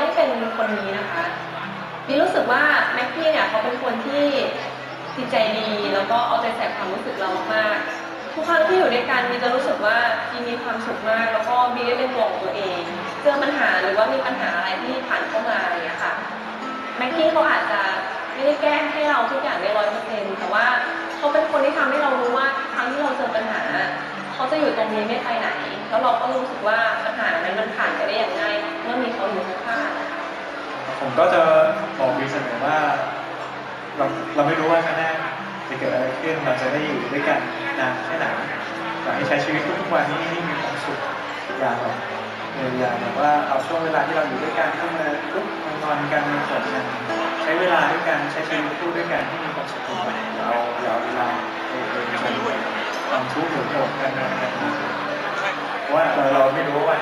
ต้องเป็นคนนี้นะคะนี่รู้สึกว่าแม็กกี้เนี่ยเขาเป็นคนที่จิตใจดีแล้วก็เอาใจใส่ความรู้สึกเรามากๆทุกครั้งที่อยู่ด้วยกันมีจะรู้สึกว่ามีมีความสุขมาก แล้วก็มีได้เป็นตัวของตัวเอง เจอปัญหาหรือว่ามีปัญหาอะไรที่ผ่านเข้ามาอย่างเงี้ยค่ะแม็กกี้เขาอาจจะไม่ได้แก้ให้เราทุกอย่างได้ร้อยเปอร์เซ็นต์แต่ว่าเขาเป็นคนที่ทำให้เรารู้ว่าครั้งที่เราเจอปัญหา เขาจะอยู่ตรงนี้ไม่ไปไหน แล้วเราก็รู้สึกว่าปัญหานั้นมันผ่านไปได้อย่างง่าย เมื่อมีเขาอยู่ข้างผมก็จะบอกวีเสมอว่าเราเราไม่รู้ว่าข้างหน้าจะเกิดอะไรขึ้นเราจะได้อยู่ด้วยกันนานแค่ไหนอยากให้ใช้ชีวิตทุกๆวันนี้ให้มีความสุขอย่าแบบเอย่าแบบว่าเอาช่วงเวลาที่เราอยู่ด้วยกันเข้ามาลุกมานอนกันมาสนกันใช้เวลาด้วยกันใช้ชีวิตคู่ด้วยกันให้มีความสุขทุกวันเอาอย่าเอาเวลาไปไปไปความทุกข์หรือโกรธกันนะเพราะว่าเราเราไม่รู้ว่า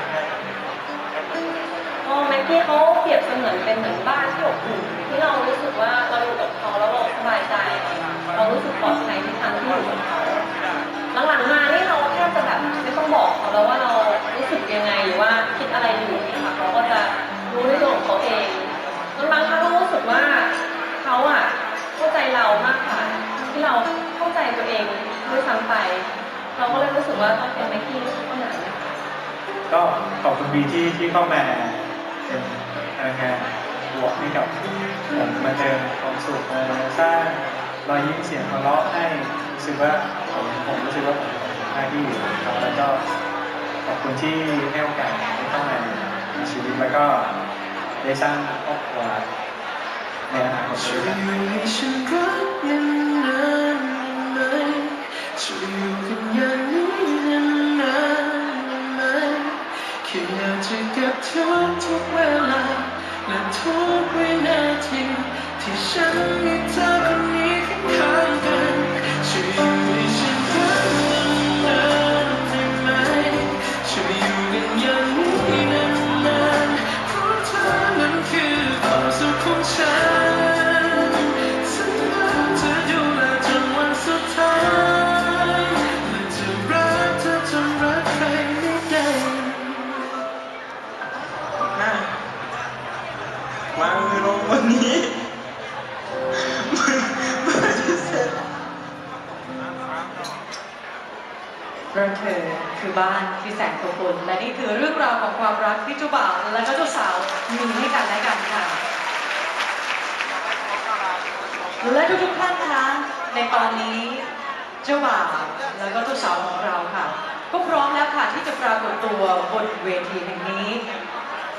ก็แม็กกี้เขาเปรียบเสมือนเป็นเหมือนบ้านที่อบอุ่นที่เรารู้สึกว่าเราอยู่กับเขาแล้วเราสบายใจ เรารู้สึกปลอดภัยทุกครั้งที่อยู่กับเขาหลังๆมานี่เราแทบจะแบบไม่ต้องบอกเขาแล้วว่าเรารู้สึกยังไงหรือว่าคิดอะไรอยู่นะคะเขาก็จะรู้ในตัวของเขาเองจนบางครั้งเรารู้สึกว่าเขาอะเข้าใจเรามากกว่าที่เราเข้าใจตัวเองด้วยซ้ำไป เราก็เลยรู้สึกว่าต้องเป็นแม็กกี้เท่านั้นก็ขอบคุณบีที่ที่เข้ามา เป็นพลังงานบวกให้กับผมมาเจอความสุขมาสร้างรอยยิ้มเสียงหัวเราะให้รู้สึกว่าผมผมรู้สึกว่าผมมีหน้าที่อยู่กับแล้วก็ขอบคุณที่ให้โอกาสได้เข้ามาในชีวิตแล้วก็ได้สร้างครอบครัวในอนาคตช่ด้วยอยู่ให้ฉันรักยังนานไหมช่วยอยู่กันอย่างนี้นาน แค่อยากจะเก็บทุกทุกเวลา และทุกวินาที ที่ฉันมีเธอคนนี้ข้างๆกัน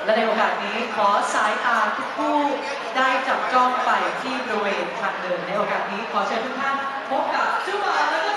และในโอกาสนี้ขอสายตาทุกคู่ได้จับจ้องไปที่บริเวณทางเดิน ในโอกาสนี้ขอเชิญทุกท่านพบกับเจ้าบ่าและก็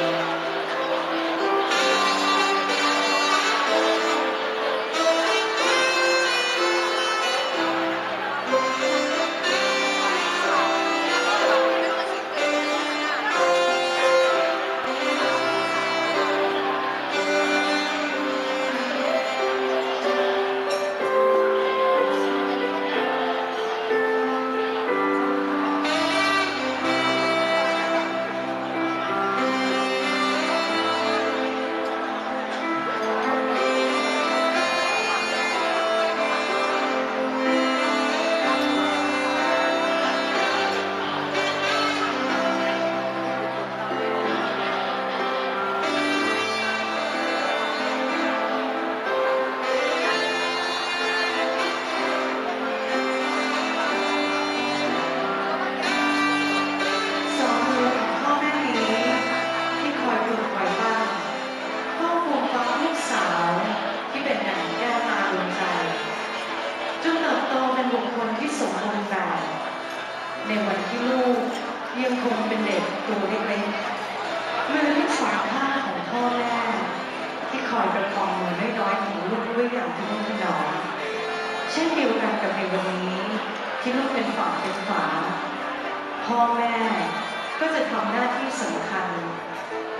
เ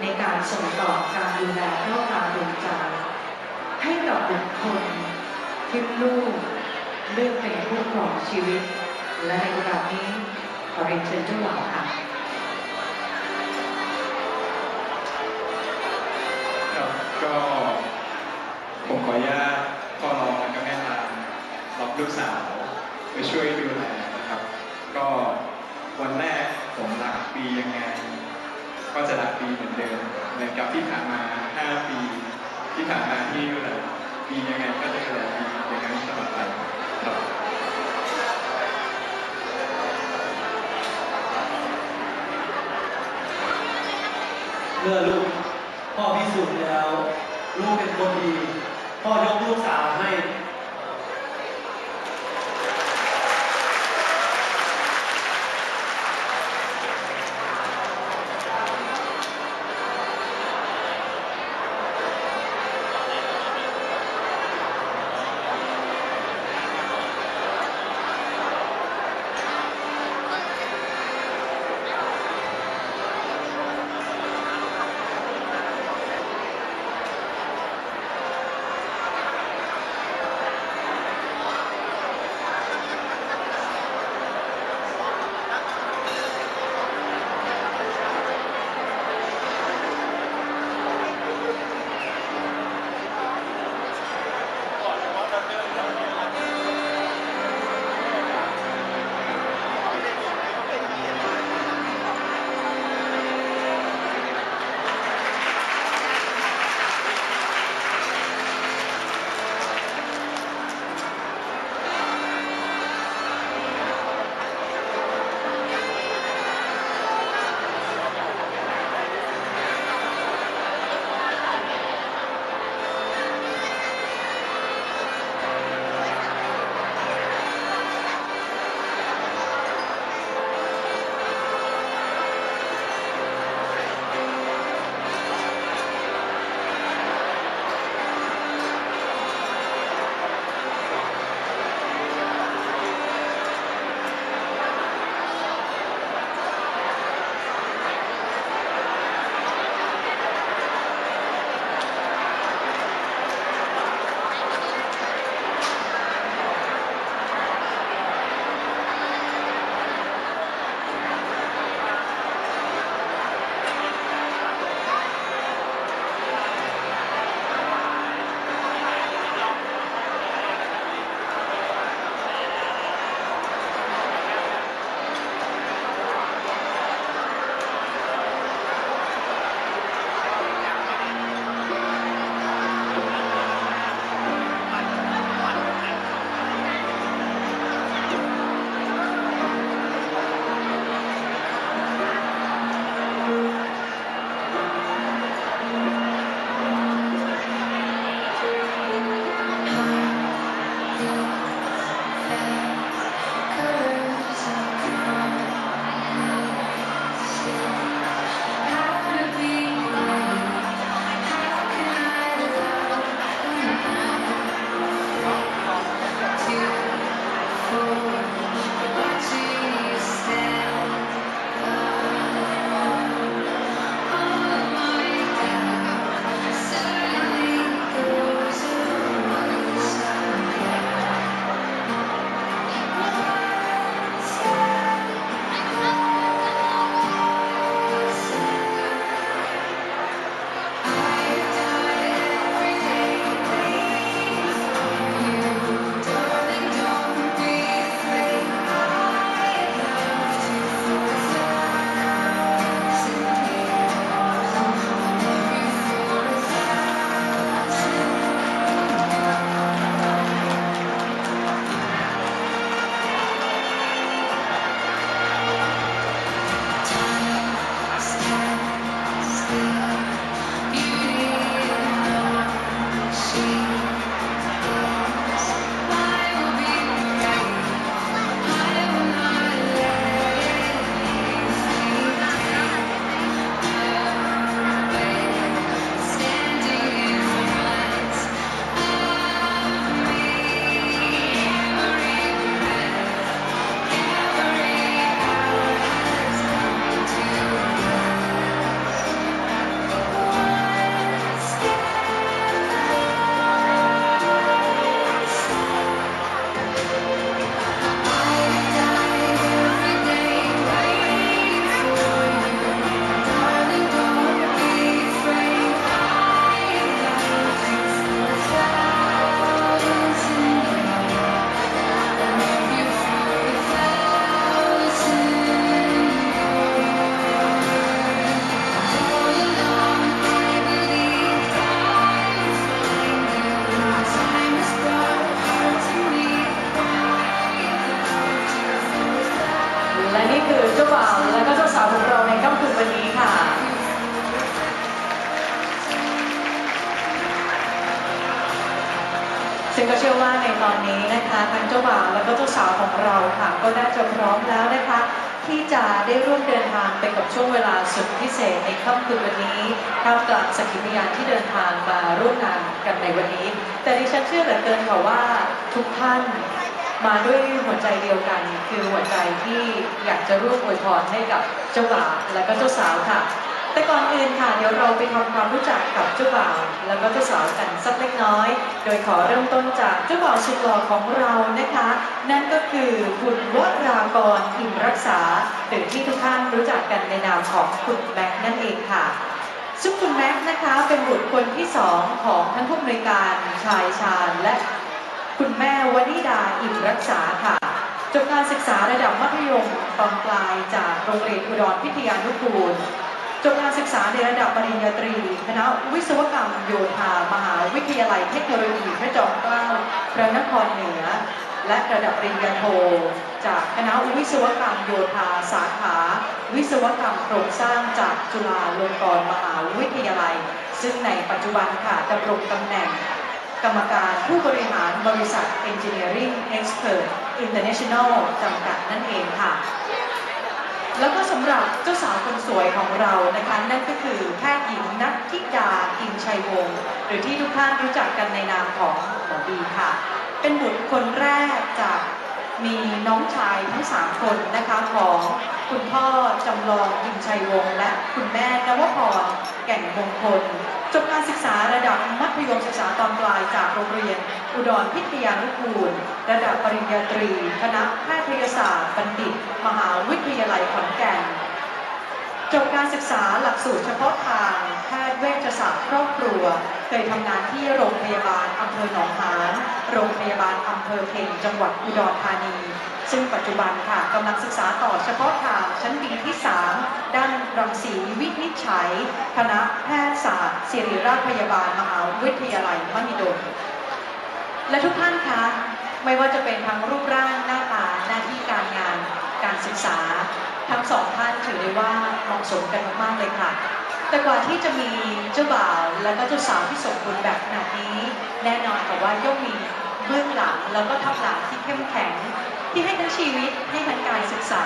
ในการส่งต่อการดูแลเพื่อการดวงใจให้กับบุคคลที่ลูกเลือกเป็นผู้ครองชีวิต และในโอกาสนี้ขอเรียนเชิญเจ้าหลาวค่ะครับก็ผมขออนุญาตพ่อรองและก็แม่ตามรับลูกสาวไปช่วยดูแลนะครับ ก็วันแรกผมรักปียังไง ก็จะรักปีเหมือนเดิมเหมือนกับที่ผ่านมา 5 ปี ที่ผ่านมาที่ดูแลปียังไงก็จะดูแลปีอย่างนั้นตลอดไปครับเมื่อลูกพ่อพิสูจน์แล้ว ลูกเป็นคนดี พ่อยกลูกสาวให้ วันนี้ท่ามกลางสักขีพยานที่เดินทางมาร่วมงานกันในวันนี้ แต่ดิฉันเชื่อเหลือเกินค่ะว่าทุกท่านมาด้วยหัวใจเดียวกัน คือหัวใจที่อยากจะร่วมอวยพรให้กับเจ้าบ่าวและก็เจ้าสาวค่ะ แต่ก่อนอื่นค่ะ เดี๋ยวเราไปทำความรู้จักกับเจ้าบ่าวแล้วก็เจ้าสาวกันสักเล็กน้อย โดยขอเริ่มต้นจากเจ้าบ่าวสุดหล่อของเรานะคะ นั่นก็คือคุณวรากรอิมรักษาหรือที่ทุกท่านรู้จักกันในนามของคุณแม็กซ์นั่นเองค่ะซึ่งคุณแม็กนะคะเป็นบุตรคนที่สองของท่านผู้อำนวยการชายชาญและคุณแม่วนิดาอิมรักษาค่ะจบการศึกษาระดับมัธยมตอนปลายจากโรงเรียนอุดรพิทยานุกูล จบการศึกษาในระดับปริญญาตรีคณะวิศวกรรมโยธามหาวิทยาลัยเทคโนโลยีพระจอมเกล้าพระนครเหนือ และระดับปริญญาโท จากคณะวิศวกรรมโยธาสาขา วิศวกรรมโครงสร้างจากจุฬาลงกรณ์มหาวิทยาลัย ซึ่งในปัจจุบันค่ะดำรงตำแหน่ง กรรมการผู้บริหารบริษัท Engineering Expert International จำกัดนั่นเองค่ะ แล้วก็สำหรับเจ้าสาวคนสวยของเรานะคะนั่นก็คือแพทย์หญิงนัทธิดาอินชัยวงศ์หรือที่ทุกท่านรู้จักกันในนามของหมอบีค่ะ เป็นบุตรคนแรกจากมีน้องชายทั้งสามคนนะคะของคุณพ่อจำลองอินชัยวงศ์และคุณแม่นวพรแก่นมงคล จบการศึกษาระดับมัธยมศึกษาตอนปลายจากโรงเรียน อุดรพิทยานุกูล ระดับปริญญาตรี คณะแพทยศาสตร์ บัณฑิต มหาวิทยาลัยขอนแก่น จบการศึกษาหลักสูตรเฉพาะทางแพทย์เวชศาสตร์ครอบครัว เคยทำงานที่โรงพยาบาลอำเภอหนองหานโรงพยาบาลอำเภอเพ็ญจังหวัดอุดรธานี ซึ่งปัจจุบันค่ะกำลังศึกษาต่อเฉพาะทางชั้นปีที่ 3 ด้านรังสีวินิจฉัย คณะแพทยศาสตร์ศิริราชพยาบาลมหาวิทยาลัยมหิดล และทุกท่านคะไม่ว่าจะเป็นทั้งรูปร่างหน้าตาหน้าที่การงานการศึกษา ทั้งสองท่านถือได้ว่าเหมาะสมกันมากๆเลยค่ะ แต่กว่าที่จะมีเจ้าบ่าวและก็เจ้าสาวที่สมบูรณ์แบบขนาดนี้ แน่นอนค่ะว่าย่อมมีเบื้องหลังแล้วก็ทับหลังที่เข้มแข็ง ที่ให้ทั้งชีวิตให้ทั้งการศึกษา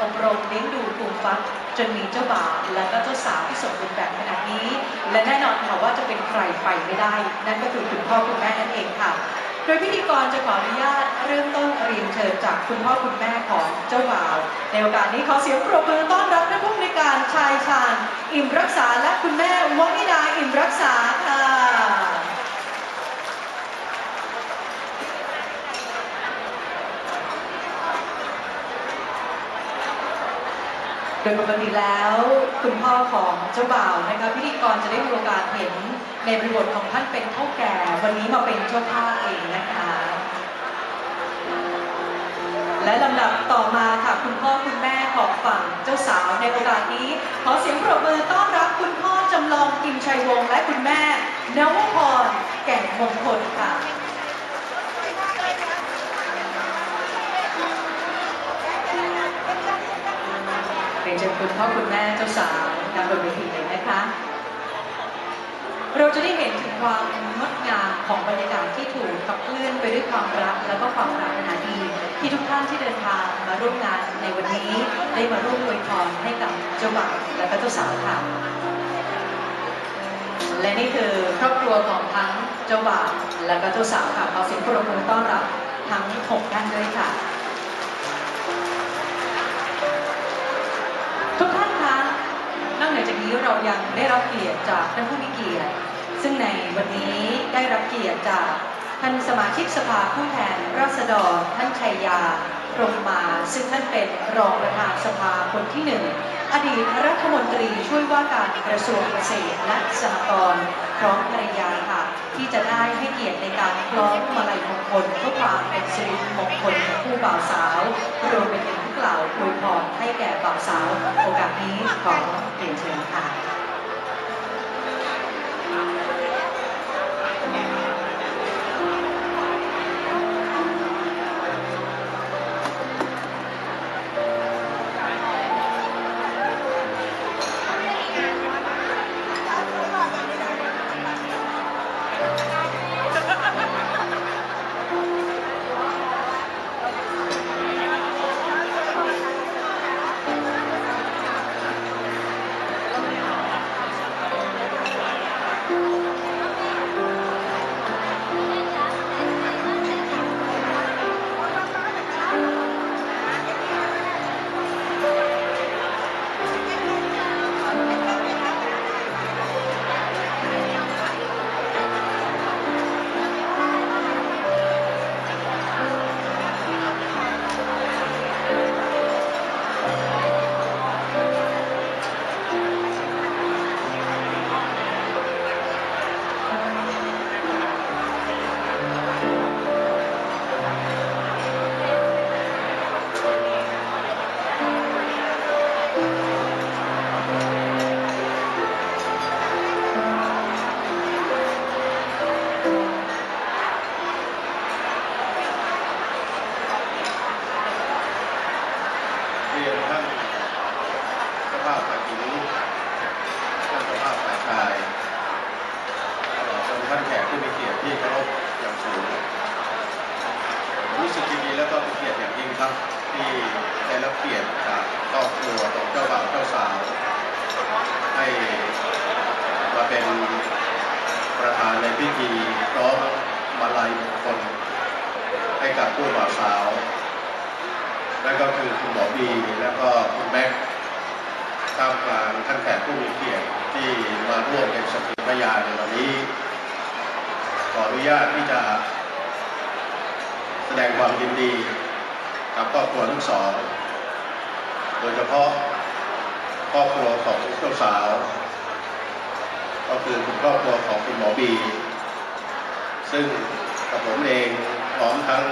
อบรมเลี้ยงดูปลูกฟักจนมีเจ้าบ่าวและก็เจ้าสาวที่สมบูรณ์แบบขนาดนี้ และแน่นอนค่ะว่าจะเป็นใครไปไม่ได้ นั่นก็คือคุณพ่อคุณแม่นั่นเองค่ะ โดยพิธีกรจะขออนุญาตเริ่มต้นเรียนเชิญจากคุณพ่อคุณแม่ของเจ้าบ่าว ในโอกาสนี้ขอเสียงปรบมือต้อนรับท่านผู้ในการชายชาญ อิ่มรักษาและคุณแม่วมิดาอิ่มรักษาค่ะ โดยปกติแล้วคุณพ่อของเจ้าบ่าวนะคะพิธีกรจะได้มีโอกาสเห็นในบริบทของท่านเป็นเท่าแก่ วันนี้มาเป็นเจ้าภาพเองนะคะ และลำดับต่อมาค่ะคุณพ่อคุณแม่ของฝั่งเจ้าสาวในโอกาสนี้ ขอเสียงปรบมือต้อนรับคุณพ่อจำลองกิมชัยวงศ์และคุณแม่นวพรแก่นมงคลค่ะ นเชิญคุณพ่อคุณแม่เจ้าสาวนำบนเวทีเลยนะคะ เราจะได้เห็นถึงความงดงามของบรรยากาศที่ถูกขับเคลื่อนไปด้วยความรักและก็ความปรารถนาดี ที่ทุกท่านที่เดินทางมาร่วมงานในวันนี้ได้มาร่วมอวยพรให้กับเจ้าบ่าวและก็เจ้าสาวค่ะ และนี่คือครอบครัวของทั้งเจ้าบ่าวและก็เจ้าสาวค่ะขอเสียงปรบมือต้อนรับทั้งหกท่านด้วยค่ะ เหนือจากนี้เรายังได้รับเกียรติจากท่านผู้มีเกียรติ ซึ่งในวันนี้ได้รับเกียรติจากท่านสมาชิกสภาผู้แทนราษฎรท่านชัยยาพรมมา ซึ่งท่านเป็นรองประธานสภาคนที่หนึ่งอดีตรัฐมนตรีช่วยว่าการกระทรวงเกษตรและสหกรณ์พร้อมภรรยาค่ะ ที่จะได้ให้เกียรติในการคล้องมาลัยมงคลเพื่อความเป็นสิริมงคลของผู้บ่าวสาวรวมไปถึง กล่าวอวยพรให้แก่บ่าวสาวโอกาสนี้ขอเรียนเชิญค่ะ ครับที่ได้รับเกียรติจากครอบครัวของเจ้าบ่าวเจ้าสาว ให้มาเป็นประธานในพิธีร้องมาลัยมงคลให้กับผู้บ่าวสาวนั่นก็คือคุณหมอบีแล้วก็คุณแม็กซ์ท่ามกลางท่านแขกผู้มีเกียรติที่มาร่วมเป็นสักขีพยานในวันนี้ ขออนุญาตที่จะแสดงความยินดี กับครอบครัวทั้งสอง โดยเฉพาะครอบครัวของเจ้าสาว ก็คือคุณครอบครัวของคุณหมอบี ซึ่งกับผมเองพร้อมทั้ง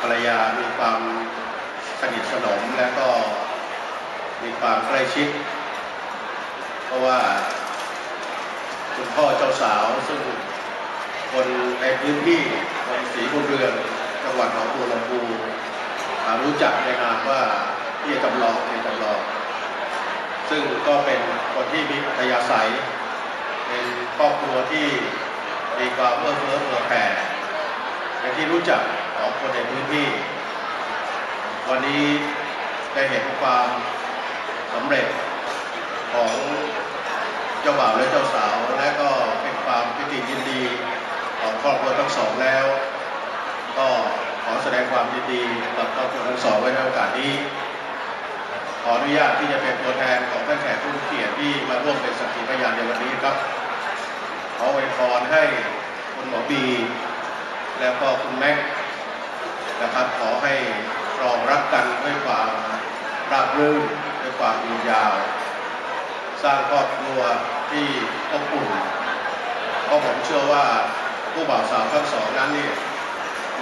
ภรรยามีความสนิทสนมและก็มีความใกล้ชิด เพราะว่าคุณพ่อเจ้าสาวซึ่งคนในพื้นที่คนศรีบุญเรือง จังหวัดหนองบัวลำพูรู้จักในนามว่าพี่จำลองพี่จำลอง ซึ่งก็เป็นคนที่มีอัธยาศัย เป็นครอบครัวที่มีความเอื้อเฟื้อเผื่อแผ่เป็นที่รู้จักของคนในพื้นที่ วันนี้ได้เห็นความสำเร็จของเจ้าบ่าวและเจ้าสาว และก็เป็นความพิธียินดีของครอบครัวทั้งสองแล้ว ก็ขอแสดงความยินดีกับครอบครัวทั้งสองไว้ในโอกาสนี้ ขออนุญาตที่จะเป็นตัวแทนของท่านแขกผู้เกียรติที่มาร่วมเป็นสักขีพยานในวันนี้ครับ ขออวยพรให้คุณหมอบี แล้วก็คุณแม็กนะครับ ขอให้รองรักกันด้วยความราบรื่นด้วยความยืนยาว สร้างครอบครัวที่อบอุ่นเพราะผมเชื่อว่าผู้บ่าวสาวทั้งสองนั้นนี่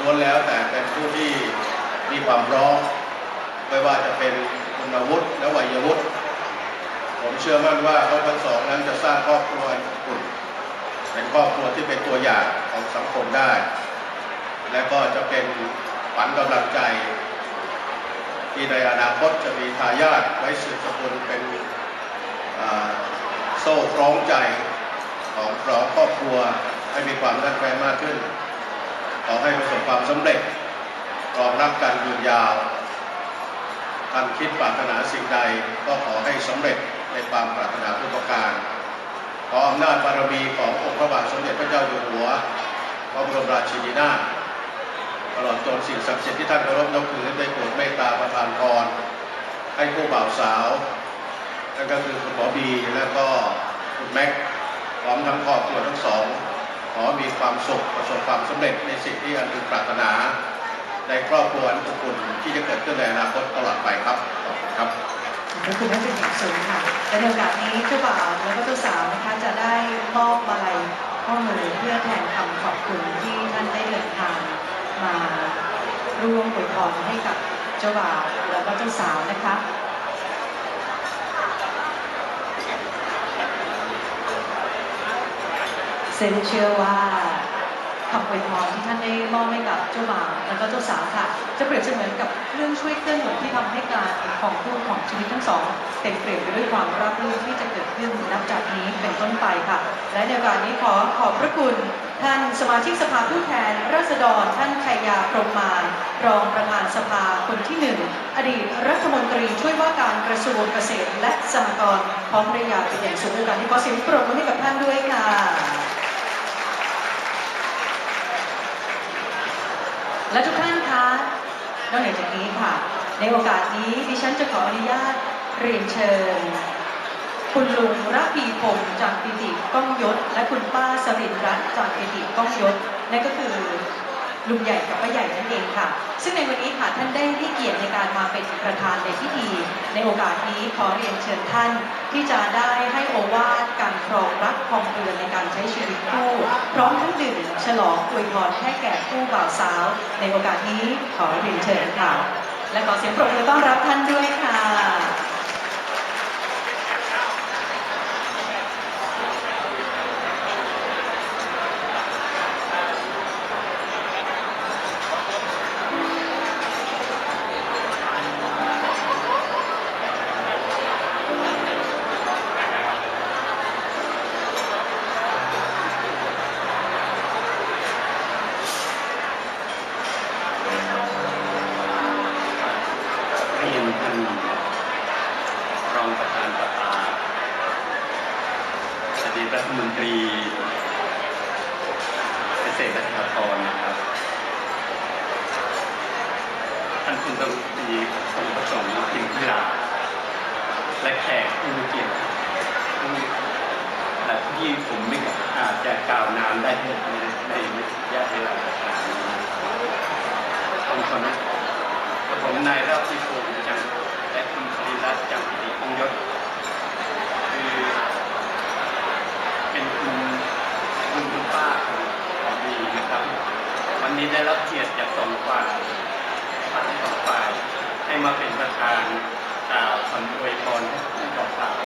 ล้วนแล้วแต่เป็นผู้ที่มีความพร้อมไม่ว่าจะเป็นคุณวุฒิและวัยวุฒิผมเชื่อมั่นว่าเขาทั้งสองนั้นจะสร้างครอบครัวอุ่นเป็นครอบครัวที่เป็นตัวอย่างของสังคมได้ และก็จะเป็นขวัญกำลังใจ ที่ในอนาคตจะมีทายาทไว้สืบสกุลเป็นโซ่คล้องใจของครอบครอบครัวให้มีความรักแฟนมากขึ้น ขอให้ประสบความสำเร็จรองรับการยืนยาวท่านคิดปรารถนาสิ่งใดก็ขอให้สำเร็จในความปรารถนาทุกประการ ขออำนาจบารมีขององค์พระบาทสมเด็จพระเจ้าอยู่หัวพระบรมราชินีนาถตลอดจนสิ่งศักดิ์สิทธิ์ที่ท่านเคารพนับถือได้โปรดเมตตาประทานพรให้ผู้บ่าวสาวนั่นก็คือคุณหมอบีและก็คุณแม็กพร้อมทั้งครอบครัวทั้งสอง ขอมีความสุขประสบความสำเร็จในสิ่งที่อันพึงปรารถนา ในครอบครัวอันอบอุ่นที่จะเกิดขึ้นในอนาคตตลอดไปครับขอบคุณครับขอบคุณท่านเป็นอย่างสูงค่ะและในโอกาสนี้เจ้าบ่าวแล้วก็เจ้าสาวนะคะจะได้มอบมาลัยข้อมือเพื่อแทนคำขอบคุณที่ท่านได้เดินทางมาร่วมอวยพรให้กับเจ้าบ่าวแล้วก็เจ้าสาวนะคะ เซึ่งเชื่อว่าคำอวยพรที่ท่านได้มอบให้กับเจ้าบ่าวแล้วก็เจ้าสาวค่ะ จะเปรียบเสมือนกับเครื่องช่วยเคลื่อนหนุนที่ทำให้การของคู่ของชีวิตทั้งสองเต็มเปลี่ยนไปด้วยความราบรื่นที่จะเกิดขึ้นนับจากนี้เป็นต้นไปค่ะ และในโอกาสนี้ขอขอบพระคุณท่านสมาชิกสภาผู้แทน ราษฎรท่านชัยยาพรหมมานรองประธานสภาคนที่หนึ่งอดีตรัฐมนตรีช่วยว่าการกระทรวงเกษตรและสหกรณ์พร้อมภรรยาเป็นอย่างสูงในการที่ขอเสียงปรบมือให้กับท่านด้วยค่ะ และทุกท่านคะนอกเหนือจากนี้ค่ะ ในโอกาสนี้ดิฉันจะขออนุญาตเรียนเชิญ คุณลุงระพีพงศ์จากปิติก้องยศ และคุณป้าสรินรัตน์จากปิติก้องยศนั่นก็คือ ลุงใหญ่กับป้าใหญ่นั่นเองค่ะ ซึ่งในวันนี้ค่ะท่านได้ให้เกียรติในการมาเป็นประธานในพิธี ในโอกาสนี้ขอเรียนเชิญท่าน ที่จะได้ให้โอวาทการครองรักครองเรือนในการใช้ชีวิตคู่ พร้อมทั้งดื่มฉลองอวยพรให้แก่คู่บ่าวสาว ในโอกาสนี้ขอเรียนเชิญค่ะ และขอเสียงปรบมือต้อนรับท่านด้วยค่ะ ดีรัฐมนตรีเกษตรและสหกรณ์นะครับ ท่านคุณตรีสมประสงค์พิมพิลาและแขกผู้มีเกียรติและที่ผมไม่อาจจะกล่าวนามได้ในในระยะเวลาต่างๆนี้ผมขอนะผมนายราชพิพงศ์จังและคุณปริรัตน์จังปิติพงษ์ยศ วันนี้ได้รับเกียรติจากสองฝ่ายทั้งสองฝ่ายให้มาเป็นประธานกล่าวคำอวยพรให้กับสาว